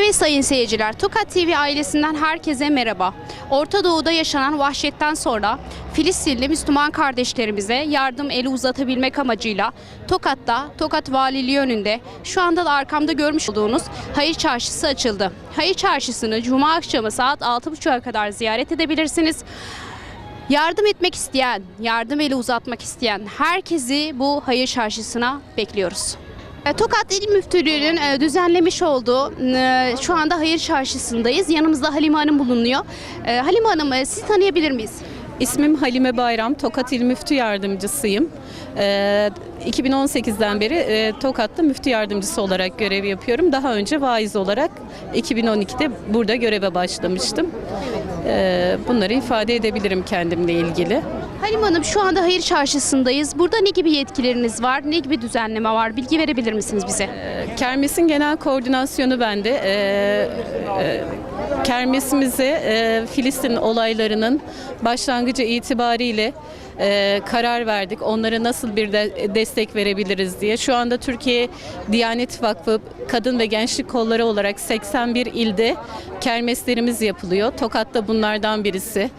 Evet sayın seyirciler, Tokat TV ailesinden herkese merhaba. Orta Doğu'da yaşanan vahşetten sonra Filistinli Müslüman kardeşlerimize yardım eli uzatabilmek amacıyla Tokat'ta, Tokat Valiliği önünde şu anda da arkamda görmüş olduğunuz Hayır Çarşısı açıldı. Hayır Çarşısı'nı Cuma akşamı saat 6.30'a kadar ziyaret edebilirsiniz. Yardım etmek isteyen, yardım eli uzatmak isteyen herkesi bu hayır çarşısına bekliyoruz. E, Tokat İl Müftülüğü'nün e, düzenlemiş olduğu e, şu anda hayır çarşısındayız. Yanımızda Halime Hanım bulunuyor. Halime Hanım sizi tanıyabilir miyiz? İsmim Halime Bayram, Tokat İl Müftü Yardımcısıyım. Ee, 2018'den beri Tokat'ta müftü yardımcısı olarak görev yapıyorum. Daha önce vaiz olarak 2012'de burada göreve başlamıştım. Bunları ifade edebilirim kendimle ilgili. Halime Hanım şu anda hayır çarşısındayız. Burada ne gibi yetkileriniz var? Ne gibi düzenleme var? Bilgi verebilir misiniz bize? Kermes'in genel koordinasyonu bende. Ee, e, kermesimize e, Filistin olaylarının başlangıcı itibariyle e, karar verdik. Onlara nasıl bir de, destek verebiliriz diye. Şu anda Türkiye Diyanet Vakfı Kadın ve Gençlik Kolları olarak 81 ilde kermeslerimiz yapılıyor. Tokat'ta bunlardan birisi.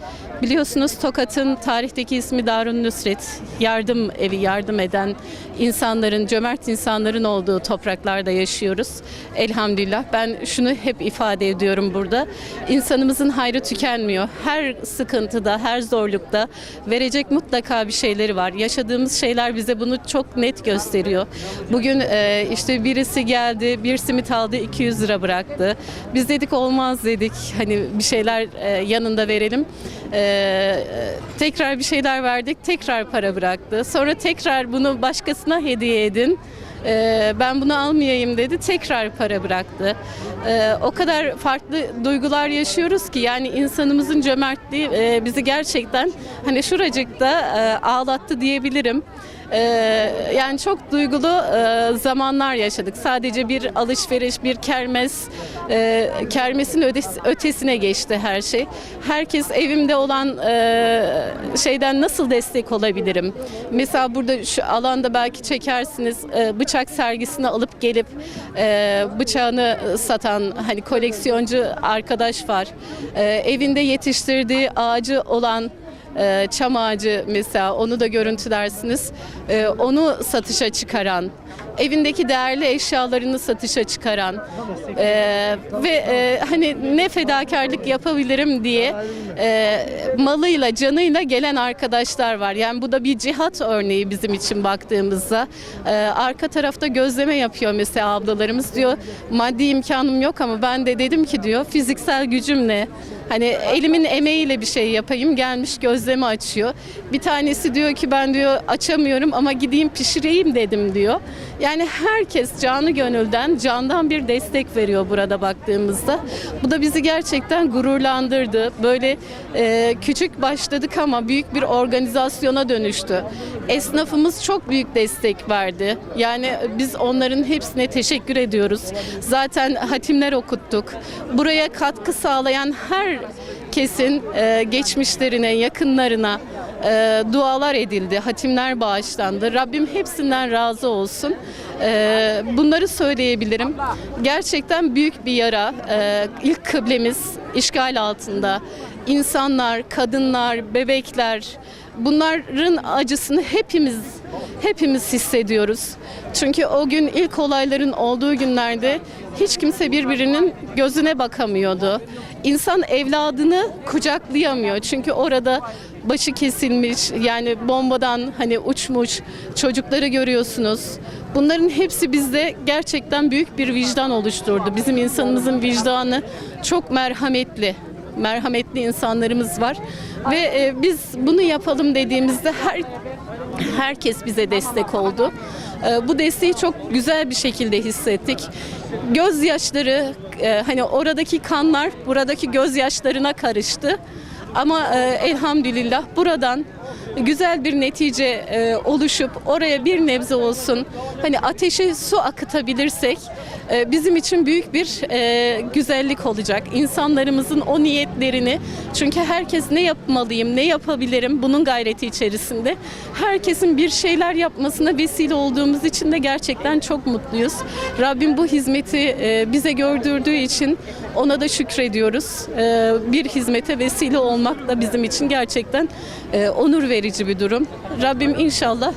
Biliyorsunuz Tokat'ın tarihteki ismi Darun Nusret. Yardım evi, yardım eden insanların, cömert insanların olduğu topraklarda yaşıyoruz. Elhamdülillah. Ben şunu hep ifade ediyorum burada. İnsanımızın hayrı tükenmiyor. Her sıkıntıda, her zorlukta verecek mutlaka bir şeyleri var. Yaşadığımız şeyler bize bunu çok net gösteriyor. Bugün e, işte birisi geldi, bir simit aldı 200 lira bıraktı. Biz dedik olmaz dedik. Hani bir şeyler e, yanında verelim. E, tekrar bir şeyler verdik, tekrar para bıraktı. Sonra tekrar bunu başkasına hediye edin. E, ben bunu almayayım dedi, tekrar para bıraktı. E, o kadar farklı duygular yaşıyoruz ki yani insanımızın cömertliği e, bizi gerçekten hani şuracıkta e, ağlattı diyebilirim. Ee, yani çok duygulu e, zamanlar yaşadık. Sadece bir alışveriş, bir kermes, e, kermesin ödes- ötesine geçti her şey. Herkes evimde olan e, şeyden nasıl destek olabilirim? Mesela burada şu alanda belki çekersiniz e, bıçak sergisini alıp gelip e, bıçağını satan hani koleksiyoncu arkadaş var. E, evinde yetiştirdiği ağacı olan e, çam ağacı mesela onu da görüntülersiniz. E, onu satışa çıkaran, evindeki değerli eşyalarını satışa çıkaran e, ve e, hani ne fedakarlık yapabilirim diye e, malıyla canıyla gelen arkadaşlar var. Yani bu da bir cihat örneği bizim için baktığımızda. E, arka tarafta gözleme yapıyor mesela ablalarımız diyor maddi imkanım yok ama ben de dedim ki diyor fiziksel gücümle Hani elimin emeğiyle bir şey yapayım gelmiş gözleme açıyor. Bir tanesi diyor ki ben diyor açamıyorum ama gideyim pişireyim dedim diyor. Yani herkes canı gönülden candan bir destek veriyor burada baktığımızda. Bu da bizi gerçekten gururlandırdı. Böyle e, küçük başladık ama büyük bir organizasyona dönüştü. Esnafımız çok büyük destek verdi. Yani biz onların hepsine teşekkür ediyoruz. Zaten hatimler okuttuk. Buraya katkı sağlayan herkesin e, geçmişlerine, yakınlarına e, dualar edildi. Hatimler bağışlandı. Rabbim hepsinden razı olsun. E, bunları söyleyebilirim. Gerçekten büyük bir yara. E, ilk kıblemiz işgal altında. İnsanlar, kadınlar, bebekler bunların acısını hepimiz hepimiz hissediyoruz. Çünkü o gün ilk olayların olduğu günlerde hiç kimse birbirinin gözüne bakamıyordu. İnsan evladını kucaklayamıyor. Çünkü orada başı kesilmiş yani bombadan hani uçmuş çocukları görüyorsunuz. Bunların hepsi bizde gerçekten büyük bir vicdan oluşturdu. Bizim insanımızın vicdanı çok merhametli merhametli insanlarımız var ve e, biz bunu yapalım dediğimizde her herkes bize destek oldu. E, bu desteği çok güzel bir şekilde hissettik. Gözyaşları e, hani oradaki kanlar buradaki gözyaşlarına karıştı. Ama e, elhamdülillah buradan güzel bir netice e, oluşup oraya bir nebze olsun hani ateşe su akıtabilirsek e, bizim için büyük bir e, güzellik olacak. İnsanlarımızın o niyetlerini çünkü herkes ne yapmalıyım, ne yapabilirim bunun gayreti içerisinde. Herkesin bir şeyler yapmasına vesile olduğumuz için de gerçekten çok mutluyuz. Rabbim bu hizmeti e, bize gördürdüğü için ona da şükrediyoruz. E, bir hizmete vesile olmak da bizim için gerçekten e, onur verici bir durum. Rabbim inşallah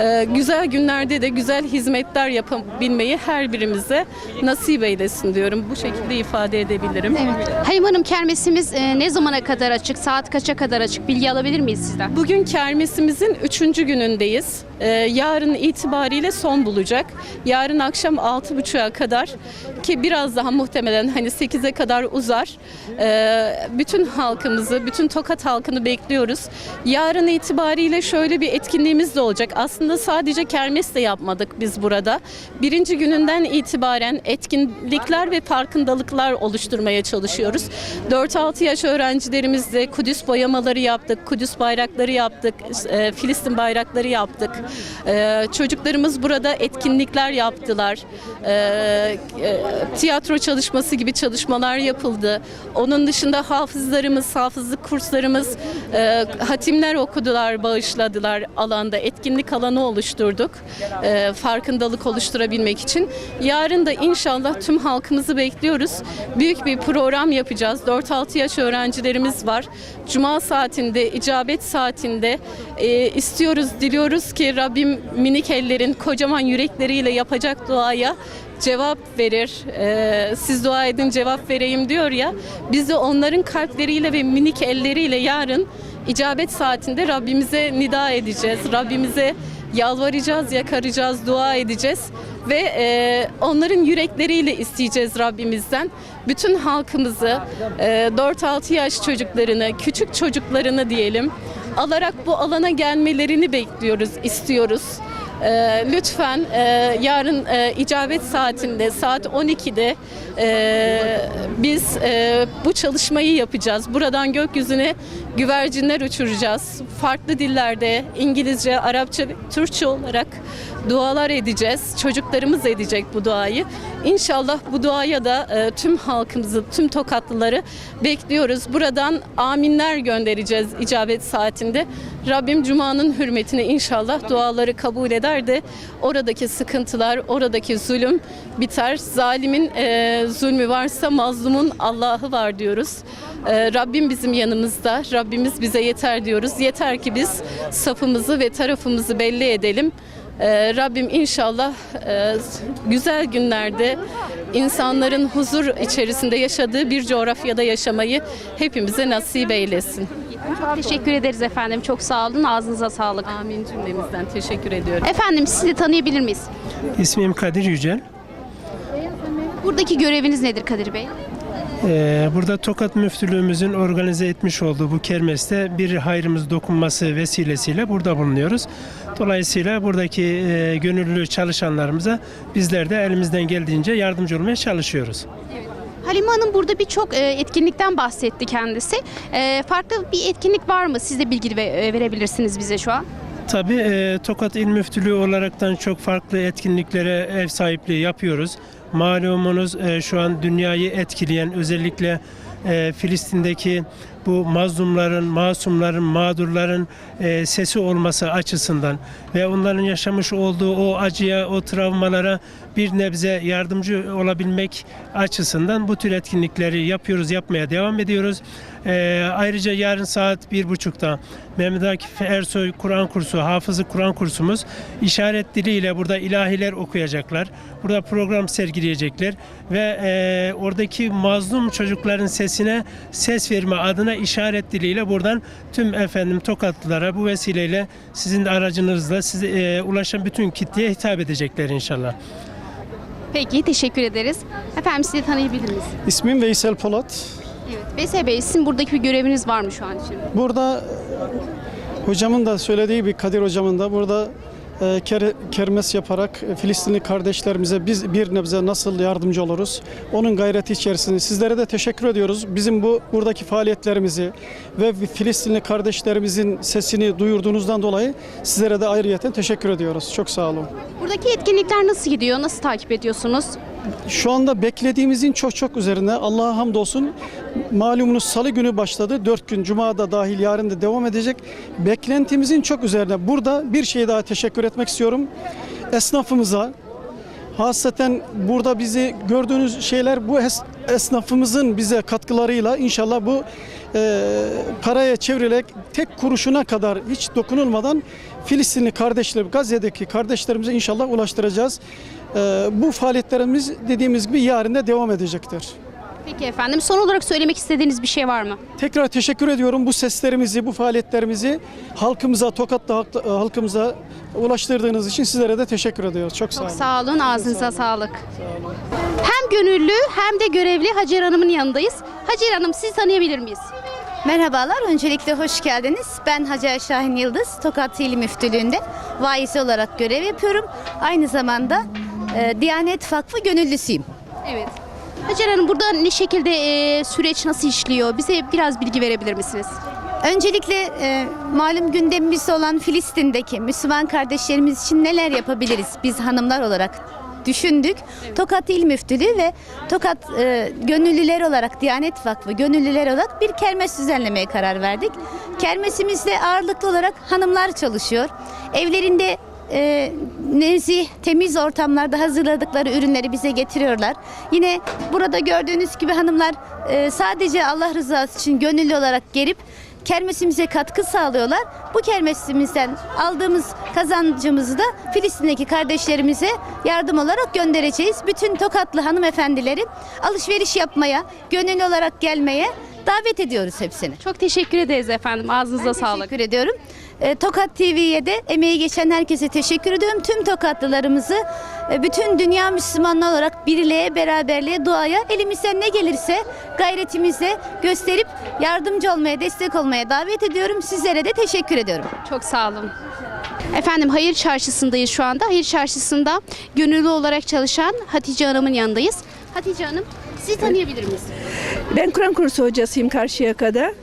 ee, güzel günlerde de güzel hizmetler yapabilmeyi her birimize nasip eylesin diyorum. Bu şekilde ifade edebilirim. Evet. Halim Hanım kermesimiz e, ne zamana kadar açık? Saat kaça kadar açık? Bilgi alabilir miyiz sizden? Bugün kermesimizin üçüncü günündeyiz. Ee, yarın itibariyle son bulacak. Yarın akşam 6.30'a kadar ki biraz daha muhtemelen hani 8'e kadar uzar. Ee, bütün halkımızı, bütün Tokat halkını bekliyoruz. Yarın itibariyle şöyle bir etkinliğimiz de olacak. Aslında sadece kermes de yapmadık biz burada. Birinci gününden itibaren etkinlikler ve farkındalıklar oluşturmaya çalışıyoruz. 4-6 yaş öğrencilerimizle Kudüs boyamaları yaptık, Kudüs bayrakları yaptık, e, Filistin bayrakları yaptık. E, çocuklarımız burada etkinlikler yaptılar. E, tiyatro çalışması gibi çalışmalar yapıldı. Onun dışında hafızlarımız, hafızlık kurslarımız hatimler okudular, bağışladılar alanda. Etkinlik alanı oluşturduk. E, farkındalık oluşturabilmek için. Yarın da inşallah tüm halkımızı bekliyoruz. Büyük bir program yapacağız. 4-6 yaş öğrencilerimiz var. Cuma saatinde, icabet saatinde e, istiyoruz, diliyoruz ki Rabbim minik ellerin kocaman yürekleriyle yapacak duaya cevap verir. Ee, siz dua edin cevap vereyim diyor ya. Biz de onların kalpleriyle ve minik elleriyle yarın icabet saatinde Rabbimize nida edeceğiz. Rabbimize yalvaracağız, yakaracağız, dua edeceğiz ve e, onların yürekleriyle isteyeceğiz Rabbimizden. Bütün halkımızı, e, 4-6 yaş çocuklarını, küçük çocuklarını diyelim alarak bu alana gelmelerini bekliyoruz, istiyoruz. Ee, lütfen e, yarın e, icabet saatinde saat 12'de e, biz e, bu çalışmayı yapacağız. Buradan gökyüzüne güvercinler uçuracağız. Farklı dillerde İngilizce, Arapça, Türkçe olarak dualar edeceğiz. Çocuklarımız edecek bu duayı. İnşallah bu duaya da e, tüm halkımızı, tüm Tokatlıları bekliyoruz. Buradan aminler göndereceğiz icabet saatinde. Rabbim Cuma'nın hürmetine inşallah duaları kabul eder de oradaki sıkıntılar, oradaki zulüm biter. Zalimin e, zulmü varsa mazlumun Allah'ı var diyoruz. E, Rabbim bizim yanımızda, Rabbimiz bize yeter diyoruz. Yeter ki biz safımızı ve tarafımızı belli edelim. Ee, Rabbim inşallah e, güzel günlerde insanların huzur içerisinde yaşadığı bir coğrafyada yaşamayı hepimize nasip eylesin. Çok teşekkür ederiz efendim. Çok sağ olun. Ağzınıza sağlık. Amin cümlemizden teşekkür ediyorum. Efendim sizi tanıyabilir miyiz? İsmim Kadir Yücel. Buradaki göreviniz nedir Kadir Bey? Ee, burada Tokat Müftülüğümüzün organize etmiş olduğu bu kermeste bir hayrımız dokunması vesilesiyle burada bulunuyoruz. Dolayısıyla buradaki e, gönüllü çalışanlarımıza bizler de elimizden geldiğince yardımcı olmaya çalışıyoruz. Halime Hanım burada birçok e, etkinlikten bahsetti kendisi. E, farklı bir etkinlik var mı? Siz de bilgi e, verebilirsiniz bize şu an. Tabii Tokat İl Müftülüğü olaraktan çok farklı etkinliklere ev sahipliği yapıyoruz. Malumunuz e, şu an dünyayı etkileyen özellikle Filistin'deki bu mazlumların, masumların, mağdurların e, sesi olması açısından ve onların yaşamış olduğu o acıya, o travmalara bir nebze yardımcı olabilmek açısından bu tür etkinlikleri yapıyoruz, yapmaya devam ediyoruz. E, ayrıca yarın saat bir buçukta Mehmet Akif Ersoy Kur'an kursu, hafızı Kur'an kursumuz işaret diliyle burada ilahiler okuyacaklar. Burada program sergileyecekler ve e, oradaki mazlum çocukların sesine ses verme adına işaret diliyle buradan tüm efendim Tokatlılara bu vesileyle sizin de aracınızla size e, ulaşan bütün kitleye hitap edecekler inşallah. Peki teşekkür ederiz. Efendim sizi tanıyabilir miyiz? İsmim Veysel Polat. Evet. Veysel Bey sizin buradaki bir göreviniz var mı şu an için? Burada hocamın da söylediği gibi Kadir hocamın da burada kermes yaparak e, Filistinli kardeşlerimize biz bir nebze nasıl yardımcı oluruz? Onun gayreti içerisinde sizlere de teşekkür ediyoruz. Bizim bu buradaki faaliyetlerimizi ve Filistinli kardeşlerimizin sesini duyurduğunuzdan dolayı sizlere de ayrıyeten teşekkür ediyoruz. Çok sağ olun. Buradaki etkinlikler nasıl gidiyor? Nasıl takip ediyorsunuz? Şu anda beklediğimizin çok çok üzerine Allah'a hamdolsun malumunuz salı günü başladı. Dört gün cuma da dahil yarın da devam edecek. Beklentimizin çok üzerine. Burada bir şey daha teşekkür etmek istiyorum. Esnafımıza Hasreten burada bizi gördüğünüz şeyler bu es- esnafımızın bize katkılarıyla inşallah bu e, paraya çevrilerek tek kuruşuna kadar hiç dokunulmadan Filistinli kardeşler, Gazze'deki kardeşlerimize inşallah ulaştıracağız. E, bu faaliyetlerimiz dediğimiz gibi yarın da devam edecektir. Peki efendim son olarak söylemek istediğiniz bir şey var mı? Tekrar teşekkür ediyorum bu seslerimizi, bu faaliyetlerimizi halkımıza, Tokat'ta halk- halkımıza ulaştırdığınız için sizlere de teşekkür ediyoruz. Çok sağ Çok olun. sağ olun. Ağzınıza sağlık. Hem gönüllü hem de görevli Hacer Hanım'ın yanındayız. Hacer Hanım sizi tanıyabilir miyiz? Merhabalar, öncelikle hoş geldiniz. Ben Hacer Şahin Yıldız, Tokat İl Müftülüğü'nde vaiz olarak görev yapıyorum. Aynı zamanda e, Diyanet Vakfı gönüllüsüyüm. Evet. Hacer Hanım burada ne şekilde e, süreç nasıl işliyor? Bize biraz bilgi verebilir misiniz? Öncelikle e, malum gündemimizde olan Filistin'deki Müslüman kardeşlerimiz için neler yapabiliriz biz hanımlar olarak düşündük. Tokat İl Müftülüğü ve Tokat e, Gönüllüler olarak Diyanet Vakfı Gönüllüler olarak bir kermes düzenlemeye karar verdik. Kermesimizde ağırlıklı olarak hanımlar çalışıyor. Evlerinde e, nezih, temiz ortamlarda hazırladıkları ürünleri bize getiriyorlar. Yine burada gördüğünüz gibi hanımlar e, sadece Allah rızası için gönüllü olarak gelip kermesimize katkı sağlıyorlar. Bu kermesimizden aldığımız kazancımızı da Filistin'deki kardeşlerimize yardım olarak göndereceğiz. Bütün Tokatlı hanımefendileri alışveriş yapmaya, gönüllü olarak gelmeye davet ediyoruz hepsini. Çok teşekkür ederiz efendim. Ağzınıza sağlık. Teşekkür ediyorum. E, Tokat TV'ye de emeği geçen herkese teşekkür ediyorum. Tüm Tokatlılarımızı e, bütün dünya Müslümanlar olarak birliğe, beraberliğe, duaya elimizden ne gelirse gayretimizle gösterip yardımcı olmaya, destek olmaya davet ediyorum. Sizlere de teşekkür ediyorum. Çok sağ olun. Efendim Hayır Çarşısı'ndayız şu anda. Hayır Çarşısı'nda gönüllü olarak çalışan Hatice Hanım'ın yanındayız. Hatice Hanım sizi tanıyabilir miyiz? Ben Kur'an kursu hocasıyım Karşıyaka'da.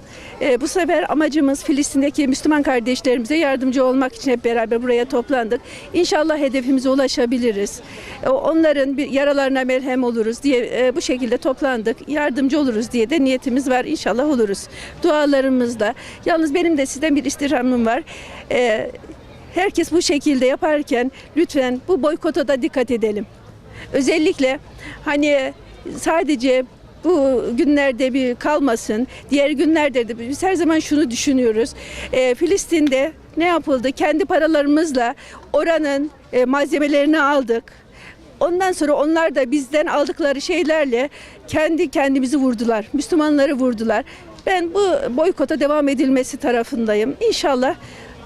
Ee, bu sefer amacımız Filistin'deki Müslüman kardeşlerimize yardımcı olmak için hep beraber buraya toplandık. İnşallah hedefimize ulaşabiliriz. Ee, onların bir yaralarına merhem oluruz diye e, bu şekilde toplandık. Yardımcı oluruz diye de niyetimiz var. İnşallah oluruz. Dualarımızda. Yalnız benim de sizden bir istirhamım var. Ee, herkes bu şekilde yaparken lütfen bu boykota da dikkat edelim. Özellikle hani sadece bu günlerde bir kalmasın. Diğer günlerde de biz her zaman şunu düşünüyoruz. Ee, Filistin'de ne yapıldı? Kendi paralarımızla oranın e, malzemelerini aldık. Ondan sonra onlar da bizden aldıkları şeylerle kendi kendimizi vurdular. Müslümanları vurdular. Ben bu boykota devam edilmesi tarafındayım. İnşallah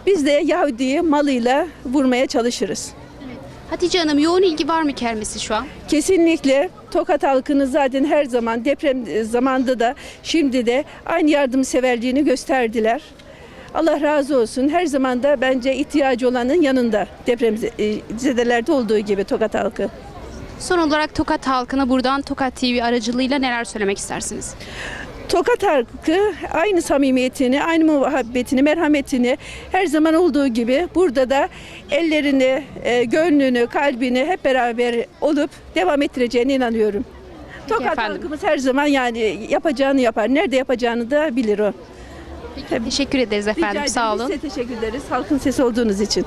biz de Yahudi'yi malıyla vurmaya çalışırız. Hatice Hanım yoğun ilgi var mı kermesi şu an? Kesinlikle Tokat halkını zaten her zaman deprem zamanında da şimdi de aynı yardımseverliğini gösterdiler. Allah razı olsun. Her zaman da bence ihtiyacı olanın yanında depremzedelerde olduğu gibi Tokat halkı. Son olarak Tokat halkına buradan Tokat TV aracılığıyla neler söylemek istersiniz? Tokat halkı aynı samimiyetini, aynı muhabbetini, merhametini her zaman olduğu gibi burada da ellerini, e, gönlünü, kalbini hep beraber olup devam ettireceğine inanıyorum. Tokat efendim. halkımız her zaman yani yapacağını yapar. Nerede yapacağını da bilir o. Teşekkür ederiz efendim. Rica Sağ ederim. olun. Biz de teşekkür ederiz halkın sesi olduğunuz için.